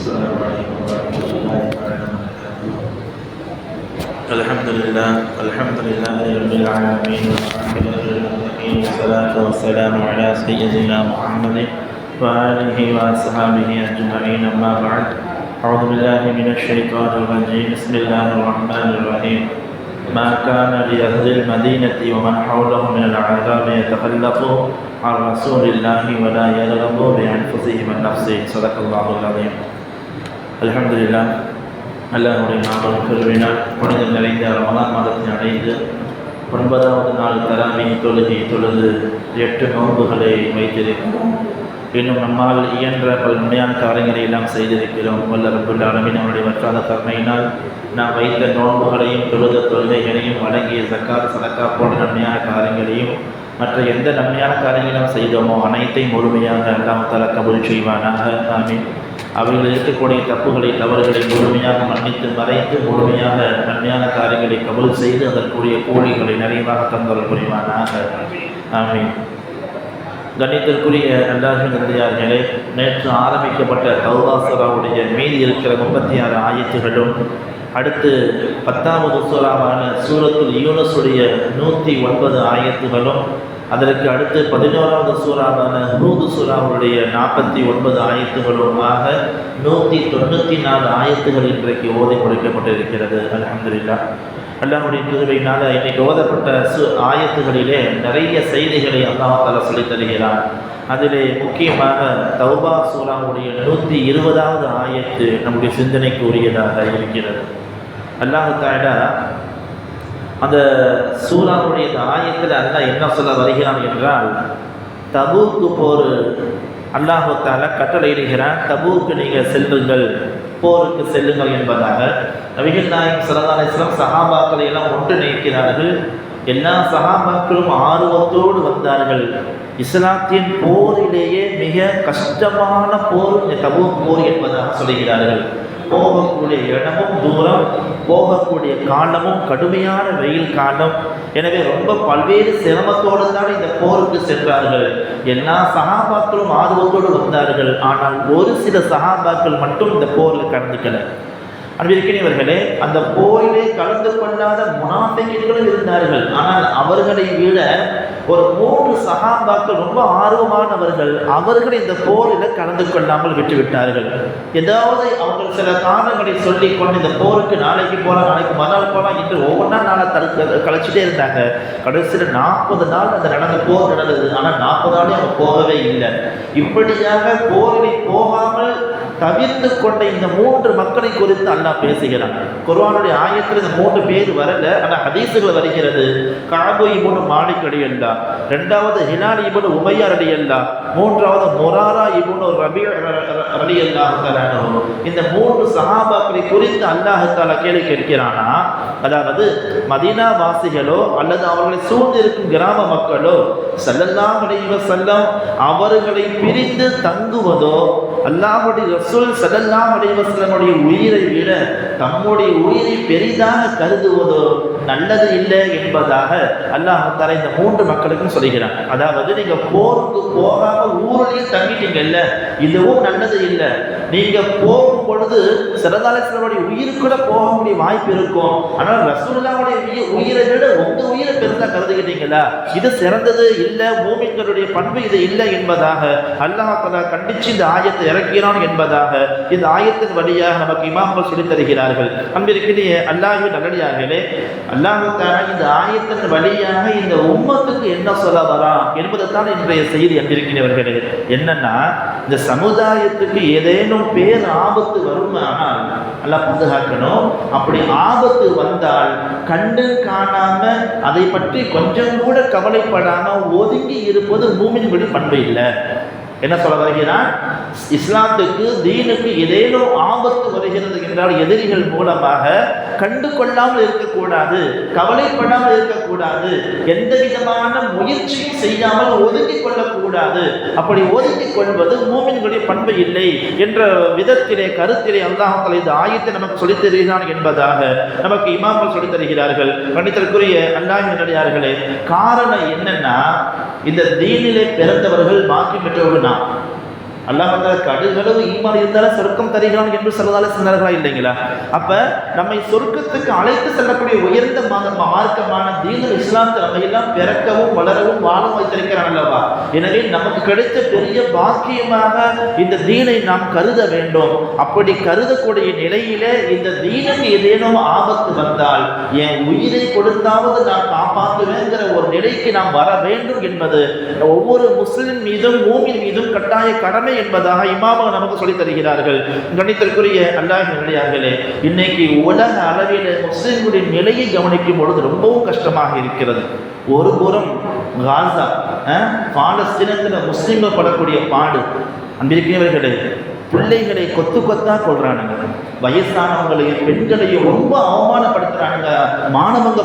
السلام عليكم ورحمة الله وبركاته الحمد لله الحمد لله رب العالمين والصلاة والسلام على سيدنا محمد وآله وأصحابه أجمعين أما بعد. أعوذ بالله من الشيطان الرجيم. بسم الله الرحمن الرحيم. ما كان لأهل المدينة ومن حولهم من العذاب يتخلفوا عن رسول الله ولا يرغبوا بأنفسهم عن نفسه صدق الله العظيم. அலமதுல்லா அல்லாஹுடைய நாமம் கருவினால் குழந்தை நிறைந்த ரமலான் மாதத்தை அடைந்து ஒன்பதாவது நாள் தராமி தொழுகை தொழுது எட்டு நோன்புகளை வைத்திருக்கிறோம். இன்னும் நம்மால் இயன்ற பல உண்மையான காரியங்களை எல்லாம் செய்திருக்கிறோம். வல்ல ரபுல்ல அளவின் அவருடைய வற்றாத கருணையினால் நாம் வைத்த நோன்புகளையும் தொழுத தொழுகைகளையும் வழங்கிய சக்கார் சதக்கா போன்ற நன்மையான காரியங்களையும் மற்ற எந்த நன்மையான காரியங்களும் செய்தோமோ அனைத்தையும் முழுமையாக அல்லாம தர கபுல் செய்வானாக. ஆமீன். அவைகள் இருக்கக்கூடிய தப்புகளை தவறுகளை முழுமையாக மன்னித்து மறைத்து முழுமையாக நன்மையான காரியங்களை கபல் செய்து அதற்குரிய கூலிகளை நிறைவாக தந்தல் புரிவானாக ஆமீன். கணித்திற்குரிய அல்லாஹின் நந்தியார்களே நேற்று ஆரம்பிக்கப்பட்ட தௌபாசராவுடைய மீதி இருக்கிற முப்பத்தி ஆறு ஆயத்துகளும் அடுத்து பத்தாவது சூறாவான சூரத்துல் யூனஸுடைய நூற்றி ஒன்பது ஆயத்துகளும் அதற்கு அடுத்து பதினோராவது சூறாவான ஹூது சூறாவுடைய நாற்பத்தி ஒன்பது ஆயத்துகளுமாக நூற்றி தொண்ணூற்றி நாலு ஆயத்துகள் இன்றைக்கு ஓதி முடிக்கப்பட்டிருக்கிறது. அலமதுல்லா அல்லாஹுடைய திருவையினால் இன்னைக்கு ஓதப்பட்ட சு ஆயத்துகளிலே நிறைய செய்திகளை அல்லாஹால சொல்லித் தருகிறார் அதிலே முக்கியமாக தௌபா சூறாவுடைய நூற்றி இருபதாவது ஆயத்து நம்முடைய சிந்தனைக்கு உரியதாக இருக்கிறது. அல்லாஹு தாலா அந்த சூறாவுடைய இந்த ஆயத்தில் அல்லாஹ் என்ன சொல்ல வருகிறான் என்றால் தபூக்கு போர் அல்லாஹால கட்டளையிடுகிறான் தபூக்கு நீங்கள் செல்லுங்கள் போருக்கு செல்லுங்கள் என்பதாக. நபிகள் நாயகம் சரதான இஸ்லாம் சஹாபாக்களை எல்லாம் ஒன்றிணைக்கிறார்கள் எல்லா சகாபாக்களும் ஆர்வத்தோடு வந்தார்கள். இஸ்லாத்தின் போரிலேயே மிக கஷ்டமான போர் தபு போர் என்பதாக சொல்கிறார்கள் போகக்கூடிய இடமும் தூரம் போகக்கூடிய காலமும் கடுமையான வெயில் காலம். எனவே ரொம்ப பல்வேறு சிரமத்தோடு தான் இந்த போருக்கு சென்றார்கள். எல்லா சகாபாக்களும் ஆர்வத்தோடு வந்தார்கள். ஆனால் ஒரு சில சகாபாக்கள் மட்டும் இந்த போரில் கலந்துக்கல. அன்பிருக்கிறவர்களே அந்த போரிலே கலந்து கொள்ளாத முனாஃபிகளும் இருந்தார்கள். ஆனால் அவர்களை விட ஒரு மூன்று சகாபாக்கள் ரொம்ப ஆர்வமானவர்கள். அவர்கள் இந்த போரில் கலந்து கொள்ளாமல் விட்டுவிட்டார்கள். ஏதாவது அவர்கள் சில காரணங்களை சொல்லி கொண்டு இந்த போருக்கு நாளைக்கு போகலாம் நாளைக்கு மறுநாள் போகலாம் என்று ஒவ்வொன்றா நாளை தடுக்க கழிச்சிட்டே இருந்தாங்க. கடைசியில் நாற்பது நாள் அந்த நடந்த போர் நடந்தது. ஆனால் நாற்பது நாளே அவங்க போகவே இல்லை. இப்படியாக போரில் போகாமல் தவிர்த்து கொண்ட இந்த மூன்று மக்களை குறித்து அல்லாஹ் பேசுகிறான். குர்வானுடைய ஆயத்தில் இந்த மூன்று பேர் வரல ஆனால் ஹதீசுகள் வருகிறது. காபு இபுனு மாலிக் அடியல்லா ரெண்டாவது ஹிலால் இபுனு உமையார் அடியல்லா மூன்றாவது மொராரா இபுனு ரபி அடியல்லா இந்த மூன்று சஹாபாக்களை குறித்து அல்லாஹால கேள்வி கேட்கிறானா? அதாவது மதீனா வாசிகளோ அல்லது அவர்களை சூழ்ந்திருக்கும் கிராம மக்களோ செல்லல்லாம் செல்லம் அவர்களை பிரிந்து தங்குவதோ அல்லாஹுடைய ரசூல் சல்லல்லாம் அலைவசலமுடைய உயிரை விட தம்முடைய உயிரை பெரிதாக கருதுவதோ நல்லது இல்லை என்பதாக அல்லாஹ் தர இந்த மூன்று மக்களுக்கும் சொல்கிறான். அதாவது நீங்க போருக்கு போகாம ஊரிலேயே தங்கிட்டீங்கல்ல இதுவும் நல்லது இல்லை. நீங்க போகும் பொழுது சிறதாலேஸ்வரனுடைய உயிர் கூட முடிய வாய்ப்பு இருக்கும். ஆனால் ரசூல்லாவுடைய உயிரை விட உங்க உயிரை பெருந்தா கருதுகிட்டீங்களா? இது சிறந்தது இல்லை மூமிங்களுடைய பண்பு இது இல்லை என்பதாக அல்லாஹ் கண்டிச்சு இந்த ஆயத்தை இறக்கிறான் என்பதாக இந்த ஆயத்தின் வழியாக நமக்கு இமாமல் சொல்லித் தருகிறார்கள். அன்பிற்கிலேயே அல்லாஹு நல்லடியார்களே அல்லாஹு இந்த ஆயத்தின் வழியாக இந்த உம்மத்துக்கு என்ன சொல்ல வரா என்பதைத்தான் இன்றைய செய்தி அன்பிருக்கிறவர்களே என்னன்னா இந்த சமுதாயத்துக்கு ஏதேனும் பேர் ஆபத்து வருமானால் நல்லா பாதுகாக்கணும் அப்படி ஆபத்து வந்தால் கண்டு காணாம அதை பற்றி கொஞ்சம் கூட கவலைப்படாம ஒதுங்கி இருப்பது பூமியின் பண்பு இல்லை. என்ன சொல்ல வருகிறான் இஸ்லாத்துக்கு தீனுக்கு ஏதேனும் ஆபத்து வருகிறது என்றால் எதிரிகள் மூலமாக கண்டு கொள்ளாமல் இருக்கக்கூடாது கவலைப்படாமல் இருக்கக்கூடாது எந்த விதமான முயற்சியும் செய்யாமல் ஒதுக்கி கொள்ளக்கூடாது. அப்படி ஒதுக்கி கொள்வது மூமின்களுடைய பண்பு இல்லை என்ற விதத்திலே கருத்திலே அல்லாஹால இந்த ஆயத்தை நமக்கு சொல்லித் தருகிறான் என்பதாக நமக்கு இமாமல் சொல்லித் தருகிறார்கள். கணித்தற்குரிய அல்லாஹின் காரணம் என்னன்னா இந்த தீனிலே பிறந்தவர்கள் பாக்கி பெற்றவர்கள் நாம் அல்லாஹ் கடுகளவு ஈமான் இருந்தாலும் சொர்க்கம் தருகிறான் என்று சொல்லதால சொன்னார்களா இல்லைங்களா? அப்ப நம்மை சொர்க்கத்துக்கு அழைத்து செல்லக்கூடிய உயர்ந்த மார்க்கமான தீனல் இஸ்லாத்தை நம்ம எல்லாம் பிறக்கவும் வளரவும் வாழவும் வைத்திருக்கிறான் அல்லவா? எனவே நமக்கு கிடைத்த பெரிய பாக்கியமாக இந்த தீனை நாம் கருத வேண்டும். அப்படி கருதக்கூடிய நிலையிலே இந்த தீனுக்கு ஏதேனும் ஆபத்து வந்தால் என் உயிரை கொடுத்தாவது நான் காப்பாற்றுவேங்கிற ஒரு நிலைக்கு நாம் வர வேண்டும் என்பது ஒவ்வொரு முஸ்லிம் மீதும் மூமின் மீதும் கட்டாய கடமை என்பதாக இமாமக நமக்கு சொல்லித் தருகிறார்கள். கணித்திற்குரிய அல்லாஹ் நிலையார்களே இன்னைக்கு உலக அளவில் முஸ்லிம்களின் நிலையை கவனிக்கும் பொழுது ரொம்பவும் கஷ்டமாக இருக்கிறது. ஒரு புறம் காசா அஹ், பாலஸ்தீனத்தில் முஸ்லிம்கள் படக்கூடிய பாடு. அன்பிருக்கிறவர்களே பிள்ளைகளை கொத்து கொத்தா கொள்றானுங்க வயசானவங்களையும் பெண்களையும் ரொம்ப அவமானப்படுத்துறானுங்க.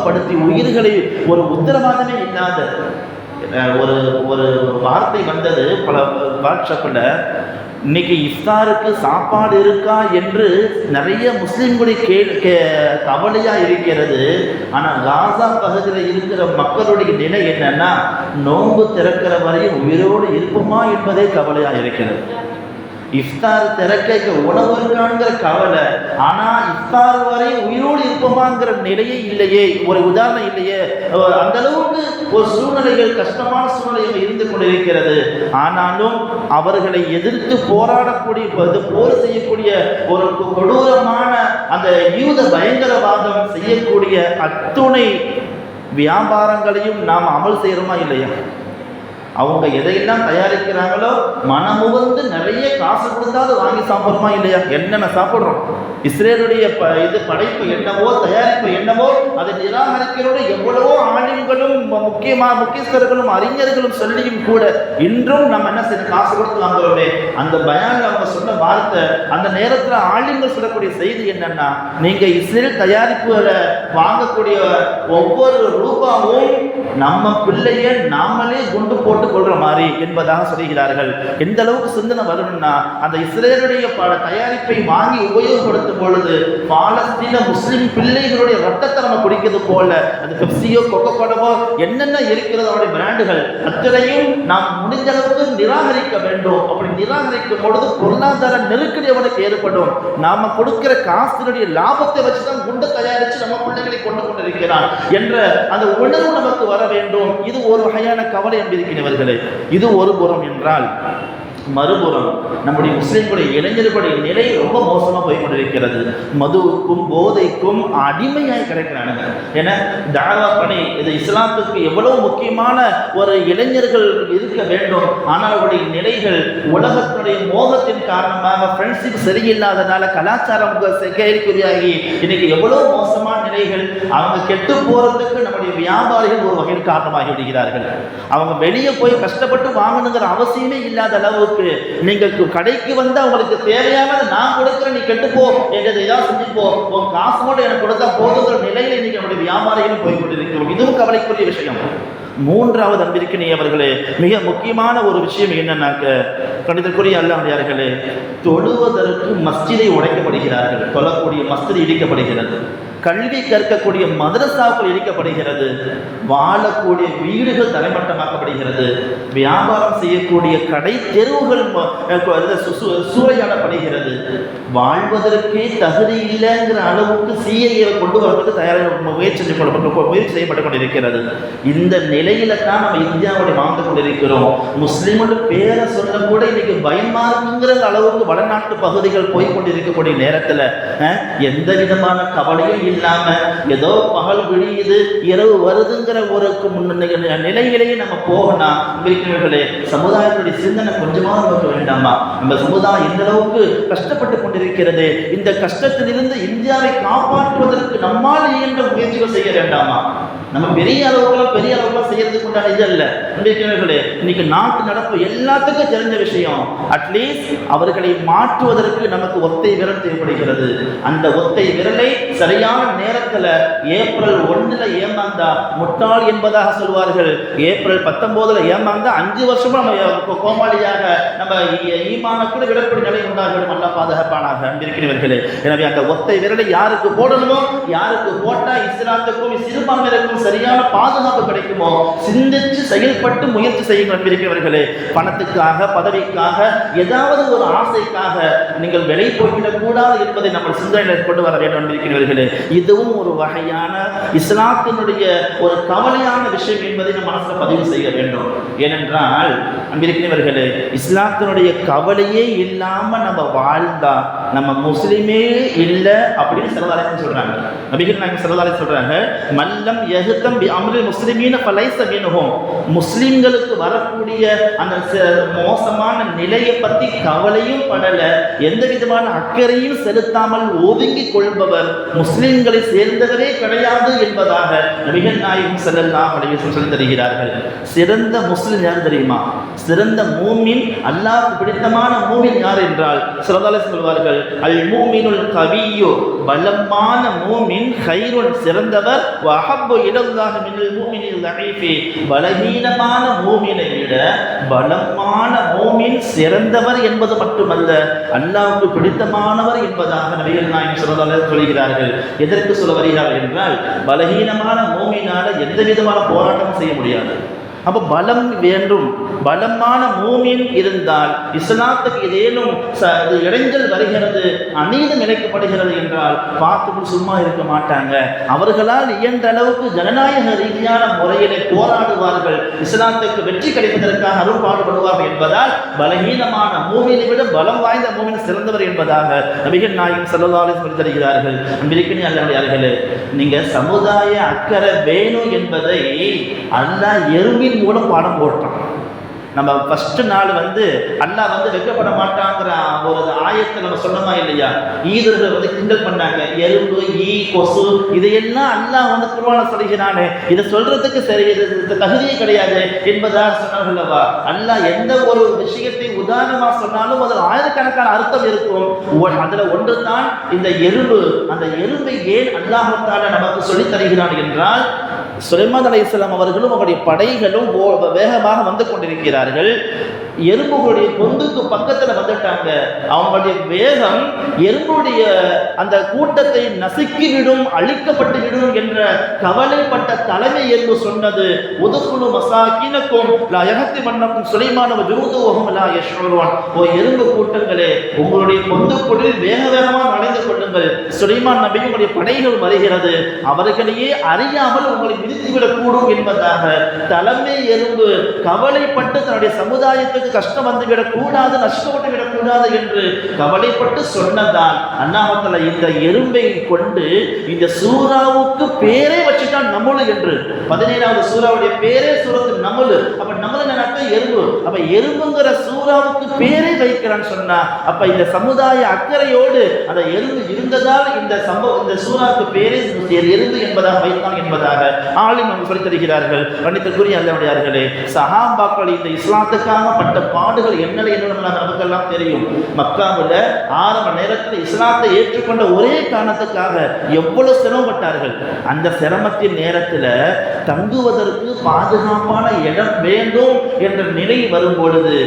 படுத்தி உயிர்களை ஒரு உத்தரவாதமே இல்லாத ஒரு ஒரு வார்த்தை வந்தது பல வாட்ஸ்அப்பில் இன்னைக்கு இஃப்தாருக்கு சாப்பாடு இருக்கா என்று நிறைய முஸ்லீம்களை கே கே கவலையாக இருக்கிறது. ஆனால் காசா பகுதியில் இருக்கிற மக்களுடைய நிலை என்னன்னா நோன்பு திறக்கிற வரையும் உயிரோடு இருப்போமா என்பதே கவலையாக இருக்கிறது. இஃப்தார் திறக்க உணவு இருக்காங்கிற கவலை ஆனா இஃப்தார் வரை உயிரோடு இருப்போமாங்கிற நிலையே இல்லையே. ஒரு உதாரணம் இல்லையே. அந்த அளவுக்கு ஒரு சூழ்நிலைகள் கஷ்டமான சூழ்நிலைகள் இருந்து கொண்டிருக்கிறது. ஆனாலும் அவர்களை எதிர்த்து போராடக்கூடிய போர் செய்யக்கூடிய ஒரு கொடூரமான அந்த யூத பயங்கரவாதம் செய்யக்கூடிய அத்துணை வியாபாரங்களையும் நாம் அமல் செய்கிறோமா இல்லையா? அவங்க எதையெல்லாம் தயாரிக்கிறாங்களோ மனமுகந்து நிறைய காசு கொடுத்தாவது வாங்கி சாப்பிட்றோமா இல்லையா? என்னென்ன சாப்பிட்றோம்? இஸ்ரேலுடைய ப இது படைப்பு என்னவோ தயாரிப்பு என்னவோ அதை நிராகரிக்கிறோடு எவ்வளவோ ஆளுங்களும் முக்கியமா முக்கியஸ்தர்களும் அறிஞர்களும் சொல்லியும் கூட இன்றும் நம்ம என்ன செய்ய காசு கொடுத்து வாங்குறோமே. அந்த பயான் அவங்க சொன்ன வார்த்தை அந்த நேரத்தில் ஆளுங்கள் சொல்லக்கூடிய செய்தி என்னன்னா நீங்க இஸ்ரேல் தயாரிப்புகளை வாங்கக்கூடிய ஒவ்வொரு ரூபாவும் நம்ம பிள்ளைய நாமளே குண்டு போட்டு கொள்ற மாதிரி என்பதாக சொல்கிறார்கள். எந்த அளவுக்கு சிந்தனை வரணும்னா அந்த இஸ்ரேலுடைய பல தயாரிப்பை வாங்கி உபயோகப்படுத்தும் பொழுது பாலஸ்தீன முஸ்லிம் பிள்ளைகளுடைய ரத்தத்தை நம்ம குடிக்கிறது போல அது பெப்சியோ கொக்கோ கோலவோ என்னென்ன இருக்கிறது அவருடைய பிராண்டுகள் அத்தனையும் நாம் முடிஞ்ச அளவுக்கு நிராகரிக்க வேண்டும். அப்படி நிராகரிக்கும் பொழுது பொருளாதார நெருக்கடி அவனுக்கு ஏற்படும். நாம கொடுக்கிற காசினுடைய லாபத்தை வச்சுதான் குண்டு கொண்டிருக்கிறான் என்ற அந்த உணர்வு நமக்கு வர வேண்டும். இது ஒரு வகையான கவலை என்பிருக்கிறவர்களே இது ஒரு புறம் என்றால் மறுபுறம் நம்முடைய முஸ்லிம்களுடைய இளைஞர்களுடைய நிலை ரொம்ப மோசமாக போய் கொண்டிருக்கிறது. மதுவுக்கும் போதைக்கும் அடிமையாக கிடைக்கிறானுங்க. ஏன்னா தாவா பணி இது இஸ்லாத்துக்கு எவ்வளவு முக்கியமான ஒரு இளைஞர்கள் இருக்க வேண்டும். ஆனால் அவருடைய நிலைகள் உலகத்தினுடைய மோகத்தின் காரணமாக ஃப்ரெண்ட்ஷிப் சரியில்லாதனால கலாச்சாரம் கேள்விக்குறியாகி இன்னைக்கு எவ்வளவு மோசமான நிலைகள் அவங்க கெட்டு போறதுக்கு நம்முடைய வியாபாரிகள் ஒரு வகையில் காரணமாகி விடுகிறார்கள். அவங்க வெளியே போய் கஷ்டப்பட்டு வாங்கணுங்கிற அவசியமே இல்லாத அளவுக்கு நீங்க நீங்கள் கடைக்கு வந்து அவங்களுக்கு தேவையான நான் கொடுக்குறேன் நீ கெட்டுப்போ என்றதை என்கிட்ட இதாக உன் காசு மட்டும் எனக்கு கொடுத்தா போதுங்கிற நிலையில் இன்னைக்கு நம்முடைய வியாபாரிகளும் போய் கொண்டிருக்கிறோம் இதுவும் கவலைக்குரிய விஷயம். மூன்றாவது அன்பிற்கினி அவர்களே மிக முக்கியமான ஒரு விஷயம் என்னன்னாக்க கணிதற்குரிய அல்லாமையார்களே தொழுவதற்கு மஸ்ஜிதை உடைக்கப்படுகிறார்கள். தொழக்கூடிய மஸ்ஜித் இடிக்கப்படுகிறது. கல்வி கற்கக்கூடிய மதரசாக்கள் இடிக்கப்படுகிறது வாழக்கூடிய வீடுகள் தரைமட்டமாக்கப்படுகிறது. வியாபாரம் செய்யக்கூடிய கடை தெருவுகள் சூறையாடப்படுகிறது. வாழ்வதற்கே தகுதி இல்லைங்கிற அளவுக்கு சிஐஏ கொண்டு வரதுக்கு தயாராக முயற்சி செஞ்சு முயற்சி செய்யப்பட்டு கொண்டிருக்கிறது. இந்த நிலையில தான் நம்ம இந்தியாவோட வாழ்ந்து கொண்டிருக்கிறோம். முஸ்லீம்கள் பேரை சொல்ல கூட இன்னைக்கு பயமா இருக்குங்கிற அளவுக்கு வடநாட்டு பகுதிகள் போய் கொண்டிருக்கக்கூடிய நேரத்துல அஹ், எந்த விதமான கவலையும் இல்லாமல் ஏதோ பகல் விழியுது இரவு வருதுங்கிற ஒரு முன்ன- நிலையிலேயே நம்ம போகணும் இருக்கிறவர்களே சமுதாயத்துடைய சிந்தனை கொஞ்சமாவது நமக்கு வேண்டாமா? நம்ம சமுதாயம் இந்த அளவுக்கு கஷ்டப்பட்டு கொண்டிருக்கிறது இந்த கஷ்டத்திலிருந்து இந்தியாவை காப்பாற்றுவதற்கு நம்மால் இயன்ற முயற்சிகள் செய்ய வேண்டாமா? நம்ம பெரிய அளவுக்குலாம் பெரிய அளவுக்குலாம் செய்யறதுக்கு உண்டான இது அல்ல. இன்னைக்கு நாட்டு நடப்பு எல்லாத்துக்கும் தெரிஞ்ச விஷயம். அட்லீஸ்ட் அவர்களை மாற்றுவதற்கு நமக்கு ஒத்தை விரல் தேவைப்படுகிறது. அந்த ஒத்தை விரலை சரியான நேரத்துல ஏப்ரல் ஒண்ணுல ஏமாந்தா முட்டாள் என்பதாக சொல்வார்கள். ஏப்ரல் பத்தொன்பதுல ஏமாந்தா அஞ்சு வருஷமா நம்ம கோமாளியாக நம்ம ஈமான கூட விடக்கூடிய நிலை உண்டார்கள் நல்லா பாதுகாப்பானாக. அன்பிருக்கிறவர்களே எனவே அந்த ஒத்தை விரலை யாருக்கு போடணுமோ யாருக்கு போட்டா இஸ்லாத்துக்கும் சிறுபான்மையினருக்கும் சரியான பாதுகாப்பு கிடைக்குமோ? சிந்திச்சு செயல்பட்டு முயற்சி செய்யும் நம்பியிருக்கிறவர்களே பணத்துக்காக பதவிக்காக ஏதாவது ஒரு ஆசைக்காக நீங்கள் விலை போய்விடக்கூடாது என்பதை நம்ம சிந்தனையில் கொண்டு வர வேண்டும் அன்பிருக்கிறவர்களே இதுவும் ஒரு வகையான இஸ்லாத்தினுடைய ஒரு கவலையான விஷயம் என்பதை நம்ம மனசில் பதிவு செய்ய வேண்டும். ஏனென்றால் நம்பியிருக்கிறவர்களே இஸ்லாத்தினுடைய கவலையே இல்லாம நம்ம வாழ்ந்தா நம்ம முஸ்லீமே இல்லை அப்படின்னு சிறதாலயம் சொல்றாங்க. நபிகள் நாங்கள் சிறதாலயம் சொல்றாங்க மல்லம் எகுத்தம் பி முஸ்லிமீன பலைச மீனுகும் முஸ்லிம்களுக்கு வரக்கூடிய அந்த ச- மோசமான நிலையை பற்றி கவலையும் படல. எந்த விதமான அக்கறையும் செலுத்தாமல் ஒதுங்கி கொள்பவர் முஸ்லிம்களை சேர்ந்தவரே கிடையாது என்பதாக நபிகள் நாயகம் ஸல்லல்லாஹு அப்படின்னு சொல்லி தருகிறார்கள். சிறந்த முஸ்லிம் யார் தெரியுமா? சிறந்த மூமின் அல்லாஹ் பிடித்தமான மூமின் யார் என்றால் சிறந்தாலே சொல்வார்கள் அல் மூமினுல் கவியோ. பலமான மூமின் ஹைருன் சிறந்தவர். அகப்பு இலல்லாஹ் மினல் மூமினில் தஈஃபி பலகீனமான மூமினை விட பலமான மூமின் சிறந்தவர் என்பது மட்டுமல்ல அல்லாவுக்கு பிடித்தமானவர் என்பதாக நபிகள் நாயகம் சிறந்தாலே சொல்கிறார்கள். எதற்கு சொல்ல வருகிறார் என்றால் பலகீனமான மூமினால் எந்த விதமான போராட்டமும் செய்ய முடியாது. அப்போ பலம் வேண்டும். பலமான மூமின் இருந்தால் இஸ்லாத்துக்கு ஏதேனும் ச- இடைஞ்சல் வருகிறது அநீதம் இழைக்கப்படுகிறது என்றால் பார்த்துட்டு சும்மா இருக்க மாட்டாங்க. அவர்களால் இயன்ற அளவுக்கு ஜனநாயக ரீதியான முறையிலே போராடுவார்கள். இஸ்லாத்துக்கு வெற்றி கிடைப்பதற்காக அருள் பாடுபடுவார்கள் என்பதால் பலகீனமான மூமினை விட பலம் வாய்ந்த மூமின் சிறந்தவர் என்பதாக நபிகள் நாயகம் செல்லதாலே சொல்லி தருகிறார்கள். அன்பிற்கினி அல்லே நீங்க சமுதாய அக்கறை வேணும் என்பதை அல்லா எறும்பின் கூட பாடம் போட்டான். நம்ம ஃபர்ஸ்ட் நாள் வந்து அல்லாஹ் வந்து வெட்கப்பட மாட்டாங்கிற ஒரு ஆயத்தை நம்ம சொன்னோமா இல்லையா? ஈதர்கள் வந்து கிண்டல் பண்ணாங்க. எறும்பு ஈ கொசு இதையெல்லாம் அல்லாஹ் வந்து குருவான சொல்கிறானே. இதை சொல்றதுக்கு சரி இது தகுதியே கிடையாது என்பதாக சொன்னார்கள் அல்லவா? அல்லாஹ் எந்த ஒரு விஷயத்தை உதாரணமாக சொன்னாலும் அதில் ஆயிரக்கணக்கான அர்த்தம் இருக்கும். அதில் ஒன்று தான் இந்த எறும்பு அந்த எறும்பை ஏன் அல்லாஹத்தால நமக்கு சொல்லித் தருகிறான் என்றால் சுலைமான் அலைஹிஸ்ஸலாம் அவர்களும் அவருடைய படைகளும் வேகமாக வந்து கொண்டிருக்கிறார்கள். எறும்புகளுடைய பொந்துக்கு பக்கத்துல வந்துட்டாங்க. அவங்களுடைய வேகம் எறும்புடைய அந்த கூட்டத்தை நசுக்கிவிடும் அழிக்கப்பட்டுவிடும் என்ற கவலைப்பட்ட தலைமை எறும்பு சொன்னது ஒதுக்குழு மசாக்கினக்கும் லா எகத்தி மன்னக்கும் சுலைமானவ ஜூதுவகும் லா யஷ்ருவான் ஓ எறும்பு கூட்டங்களே உங்களுடைய பொந்துக்குடில் வேக வேகமாக நடந்து கொள்ளுங்கள். சுலைமான் நபியும் உங்களுடைய படைகள் வருகிறது. அவர்களையே அறியாமல் உங்களை மிதித்துவிடக்கூடும் என்பதாக தலைமை எறும்பு கவலைப்பட்டு தன்னுடைய சமுதாயத்துக்கு கஷ்டம் வந்துவிடக் கூடாது நஷ்டப்பட்டு விடக்கூடாது என்று கவலைப்பட்டு சொன்னதால் அண்ணாமத்தல இந்த எறும்பை கொண்டு இந்த சூறாவுக்கு பேரே வச்சுட்டான் நம்மளு என்று. பதினேழாவது சூறாவுடைய பேரே சூரத்து நம்மளு. அப்ப நம்மள அர்த்தம்? எறும்பு. அப்ப எறும்புங்கிற சூறாவுக்கு பேரே வைக்கிறான்னு சொன்னா அப்ப இந்த சமுதாய அக்கறையோடு அந்த எறும்பு இருந்ததால் இந்த சம்பவம் இந்த சூறாவுக்கு பேரே எறும்பு என்பதாக வைத்தான் என்பதாக ஆளும் நமக்கு சொல்லித் தருகிறார்கள் பண்டித்திற்குரிய அல்லவடியார்களே சஹாபாக்கள் இந்த இஸ்லாத்துக்காக பட்ட பாடுகள் என்ன என்ன நமக்கெல்லாம் தெரியும். மக்காவில் ஆரம்ப நேரத்தில் இஸ்லாத்தை ஏற்றுக்கொண்ட ஒரே காரணத்துக்காக எவ்வளவு சிரமப்பட்டார்கள் அந்த சிரமத்தின் நேரத்தில் தங்குவதற்கு பாதுகாப்பான இடம் வேண்டும் என்ற நிலை வரும் பொழுது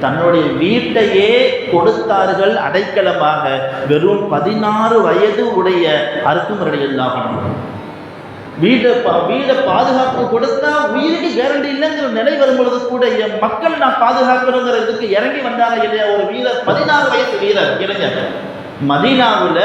தன்னுடைய வீட்டையே கொடுத்தார்கள் அடைக்கலமாக வெறும் பதினாறு வயது உடைய அறுக்குமுறை இல்லாமல் வீடை பா- வீடை பாதுகாப்பு கொடுத்தா உயிருக்கு கேரண்டி இல்லைங்கிற நிலை வரும்பொழுது கூட என் மக்கள் நான் பாதுகாக்கணுங்கிற இதுக்கு இறங்கி வந்தாங்க இல்லையா? ஒரு வீரர் பதினாறு வயசு வீரர் இளைஞர். மதீனாவில்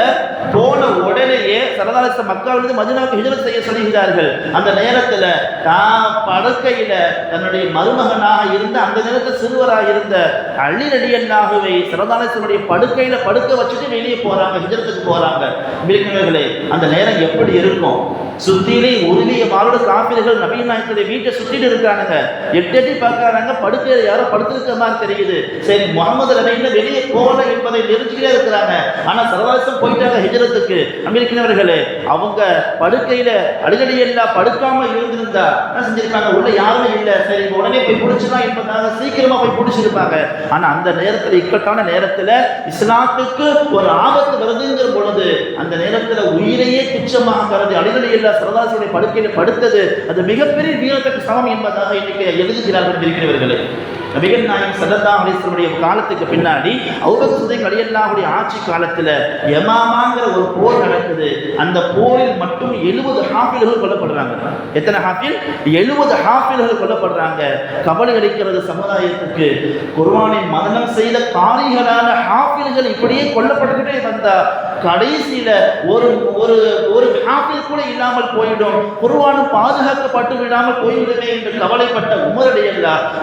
போன உடனேயே சரதாரச மக்கள் மதினாவுக்கு ஹிஜரத் செய்ய சொல்கிறார்கள் அந்த நேரத்தில் தான் படுக்கையில் தன்னுடைய மருமகனாக இருந்த அந்த நேரத்தில் சிறுவராக இருந்த அள்ளி நடிகனாகவே சரதாரசனுடைய படுக்கையில் படுக்க வச்சுட்டு வெளியே போகிறாங்க ஹிஜரத்துக்கு போகிறாங்க விருந்தினர்களே அந்த நேரம் எப்படி இருக்கும்? சுத்திலே உருவிய மாரோட காப்பீர்கள் நபீன் நாயக்கடைய வீட்டை சுத்திட்டு இருக்கானுங்க. எட்டு எட்டி பார்க்கறாங்க படுக்கையில் யாரோ படுத்திருக்க மாதிரி தெரியுது. சரி முகமது நபீன் வெளியே போகல என்பதை நெருச்சிக்கிட்டே இருக்கிறாங்க. ஆனா சர்வாசம் போயிட்டாங்க ஹிஜரத்துக்கு. அமெரிக்கனவர்களே அவங்க படுக்கையில அடிக்கடி எல்லாம் படுக்காம இருந்திருந்தா என்ன செஞ்சிருப்பாங்க? உள்ள யாருமே இல்லை. சரி உடனே போய் பிடிச்சிடலாம் என்பதாக சீக்கிரமா போய் பிடிச்சிருப்பாங்க. ஆனா அந்த நேரத்துல இக்கட்டான நேரத்துல இஸ்லாத்துக்கு ஒரு ஆபத்து வருதுங்கிற பொழுது அந்த நேரத்துல உயிரையே துச்சமாக கருதி அடிக்கடி இல்ல ரசூலுல்லாஹ் சரதாசுடைய படுக்கையில் படுத்தது அது மிகப்பெரிய வீரத்துக்கு சமம் என்பதாக இன்னைக்கு எழுதுகிறார்கள் இருக்கிறவர்களே நபிகள் நாயகம் சல்லல்லா அலிஸ்லமுடைய காலத்துக்கு பின்னாடி அவுபக் சுதை கலியல்லாவுடைய ஆட்சி காலத்தில் யமாமாங்கிற ஒரு போர் நடக்குது. அந்த போரில் மட்டும் எழுபது ஹாஃபில்கள் கொல்லப்படுறாங்க. எத்தனை ஹாஃபில்? எழுபது ஹாஃபில்கள் கொல்லப்படுறாங்க. கபடி அளிக்கிறது சமுதாயத்துக்கு. குர்வானை மதனம் செய்த காரிகளான ஹாஃபில்கள் இப்படியே கொல்லப்பட்டுக்கிட்டே வந்தா கடைசியில ஒரு ஒரு ஒரு ஹாஃபில் கூட இல்லாமல் போயிடும். குருவானும் பாதுகாக்கப்பட்டு விடாமல் போய்விடுமே என்று கவலைப்பட்ட உமருடைய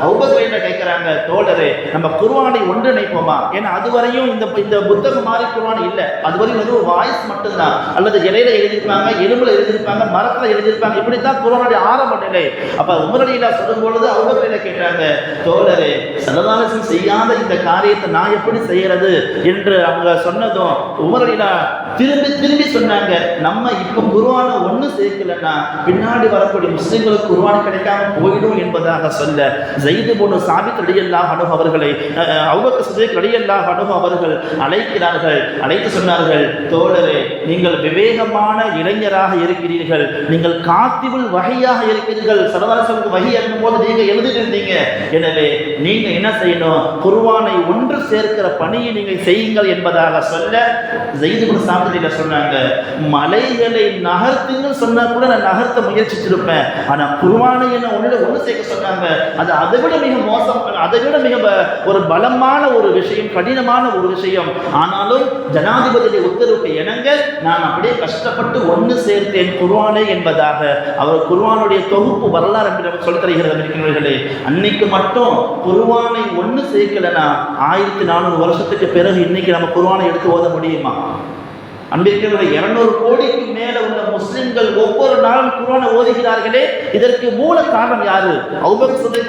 அவுபக்கர் என்ன கேட்கிறாங்க? தோழரே நம்ம குருவானை ஒன்றிணைப்போமா? ஏன்னா அதுவரையும் இந்த இந்த புத்தகம் மாதிரி குருவான் இல்லை. அதுவரையும் வெறும் வாய்ஸ் மட்டும்தான். அல்லது இலையில எழுதியிருப்பாங்க எலும்புல எழுதியிருப்பாங்க மரத்துல எழுதியிருப்பாங்க. இப்படித்தான் குருவானுடைய ஆரம்ப நிலை. அப்ப உமரடியில சொல்லும் பொழுது அவுபக்கர் கேட்டாங்க தோழரே சல்லதாலசன் செய்யாத இந்த காரியத்தை நான் எப்படி செய்யறது? என்று அவங்க சொன்னதும் உமரடியில না திரும்பி திரும்பி சொன்னாங்க. நம்ம இப்ப குருவான ஒண்ணு சேர்க்கலன்னா பின்னாடி வரக்கூடிய முஸ்லிம்களுக்கு குருவான் கிடைக்காம போயிடும் என்பதாக சொல்ல ஜெயிது போன சாபித் அடியல்லா அனுபவ அவர்களை அவ்வக்க சுதேக் அடியல்லாஹ் அனுபவ அவர்கள் அழைக்கிறார்கள். அழைத்து சொன்னார்கள் தோழரே நீங்கள் விவேகமான இளைஞராக இருக்கிறீர்கள். நீங்கள் காத்திபுல் வகையாக இருக்கிறீர்கள். சரதாசனுக்கு வகை இருக்கும் போது நீங்க எழுதிட்டு எனவே நீங்க என்ன செய்யணும்? குர்வானை ஒன்று சேர்க்கிற பணியை நீங்கள் செய்யுங்கள் என்பதாக சொல்ல ஜெயிதுபுல் மாதிரியில் சொன்னாங்க மலைகளை நகர்த்துன்னு சொன்னா கூட நான் நகர்த்த முயற்சிச்சிருப்பேன். ஆனா குருவானை என்ன ஒன்றில் ஒன்று சேர்க்க சொன்னாங்க. அது அதை விட மிக மோசம் அதை விட மிக ஒரு பலமான ஒரு விஷயம் கடினமான ஒரு விஷயம். ஆனாலும் ஜனாதிபதியுடைய உத்தரவுக்கு இணங்க நான் அப்படியே கஷ்டப்பட்டு ஒன்று சேர்த்தேன் குருவானை என்பதாக. அவர் குருவானுடைய தொகுப்பு வரலாறு என்று சொல்லி தருகிறது அன்னைக்கு மட்டும் குருவானை ஒன்று சேர்க்கலனா ஆயிரத்தி நானூறு வருஷத்துக்கு பிறகு இன்னைக்கு நம்ம குருவானை எடுத்து ஓத முடியுமா? அன்பிற்கிற இருநூறு கோடிக்கு மேல உள்ள முஸ்லிம்கள் ஒவ்வொரு நாளும் குரானை ஓதுகிறார்களே இதற்கு மூல காரணம் யாரு? அவுபக் சுதை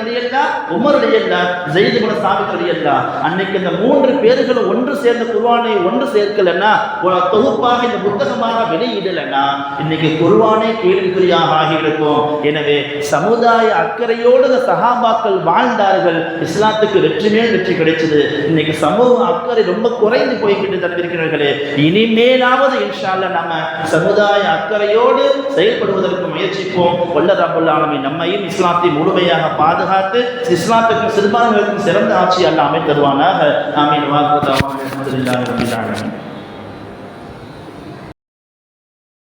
உமருடையல்லா ஜெயிது குண சாபித் அன்னைக்கு இந்த மூன்று பேர்களும் ஒன்று சேர்ந்த குர்வானை ஒன்று சேர்க்கலன்னா ஒரு தொகுப்பாக இந்த புத்தகமாக வெளியிடலன்னா இன்னைக்கு குர்ஆனே கேள்விக்குறியாக ஆகியிருக்கும். எனவே சமுதாய அக்கறையோடு சகாபாக்கள் சஹாபாக்கள் வாழ்ந்தார்கள். இஸ்லாத்துக்கு வெற்றி மேல் வெற்றி கிடைச்சது. இன்னைக்கு சமூக அக்கறை ரொம்ப குறைந்து போய்கிட்டு தந்திருக்கிறார்களே இனிமேல் இன்ஷா இன்ஷால்ல நம்ம சமுதாய அக்கறையோடு செயல்படுவதற்கு முயற்சிப்போம். வல்ல ரபுல் ஆலமி நம்மையும் இஸ்லாத்தை முழுமையாக பாதுகாத்து இஸ்லாத்துக்கும் சிறுபான்மைகளுக்கும் சிறந்த ஆட்சி அல்லாமல் தருவானாக. ஆமீன். வாக்கு